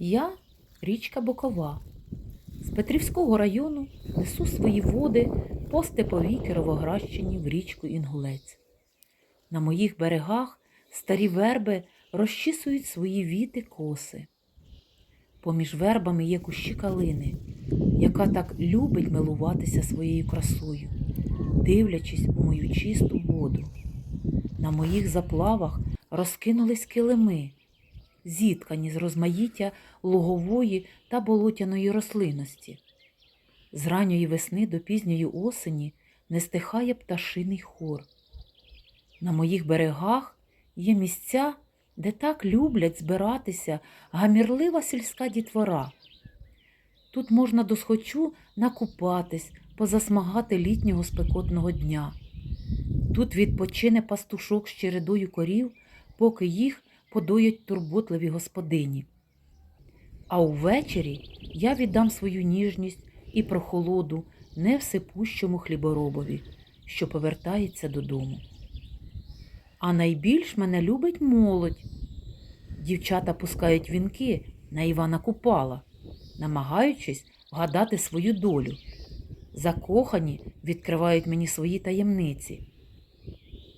Я річка Бокова. З Петрівського району несу свої води по степовій Кіровоградщині в річку Інгулець. На моїх берегах старі верби розчісують свої віти коси. Поміж вербами є кущі калини, яка так любить милуватися своєю красою, дивлячись у мою чисту воду. На моїх заплавах розкинулись килими, зіткані з розмаїття лугової та болотяної рослинності. З ранньої весни до пізньої осені не стихає пташиний хор. На моїх берегах є місця, де так люблять збиратися гамірлива сільська дітвора. Тут можна досхочу накупатись, позасмагати літнього спекотного дня. Тут відпочине пастушок з чередою корів, поки їх подоять турботливі господині. А увечері я віддам свою ніжність і прохолоду невсипущому хліборобові, що повертається додому. А найбільш мене любить молодь. Дівчата пускають вінки на Івана Купала, намагаючись вгадати свою долю. Закохані відкривають мені свої таємниці.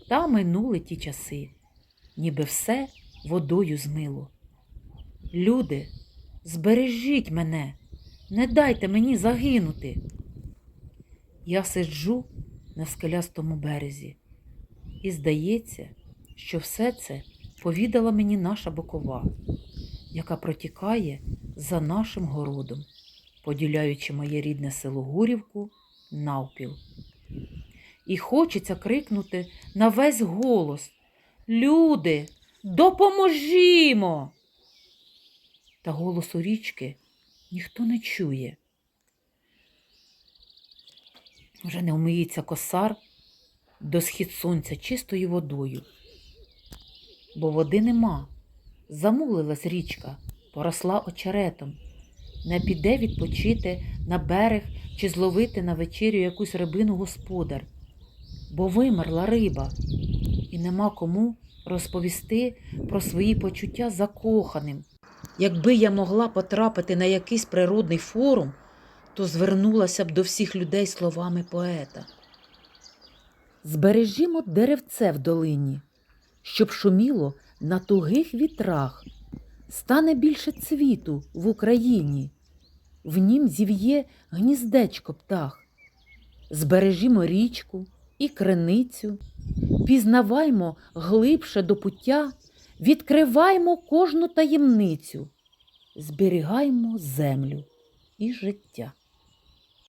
Та минули ті часи, ніби все водою змило. Люди, збережіть мене, не дайте мені загинути. Я сиджу на скелястому березі, і здається, що все це повідала мені наша бокова, яка протікає за нашим городом, поділяючи моє рідне село Гурівку навпіл. І хочеться крикнути на весь голос Люди, допоможімо! Та голосу річки ніхто не чує. Вже не вмиється косар до схід сонця чистою водою, бо води нема. Замулилась річка, поросла очеретом, не піде відпочити на берег чи зловити на вечерю якусь рибину господар, бо вимерла риба, і нема кому розповісти про свої почуття закоханим. Якби я могла потрапити на якийсь природний форум, то звернулася б до всіх людей словами поета. Збережімо деревце в долині, щоб шуміло на тугих вітрах, стане більше цвіту в Україні, в нім зів'є гніздечко птах. Збережімо річку і криницю, пізнаваймо глибше до пуття, відкриваймо кожну таємницю, зберігаймо землю і життя.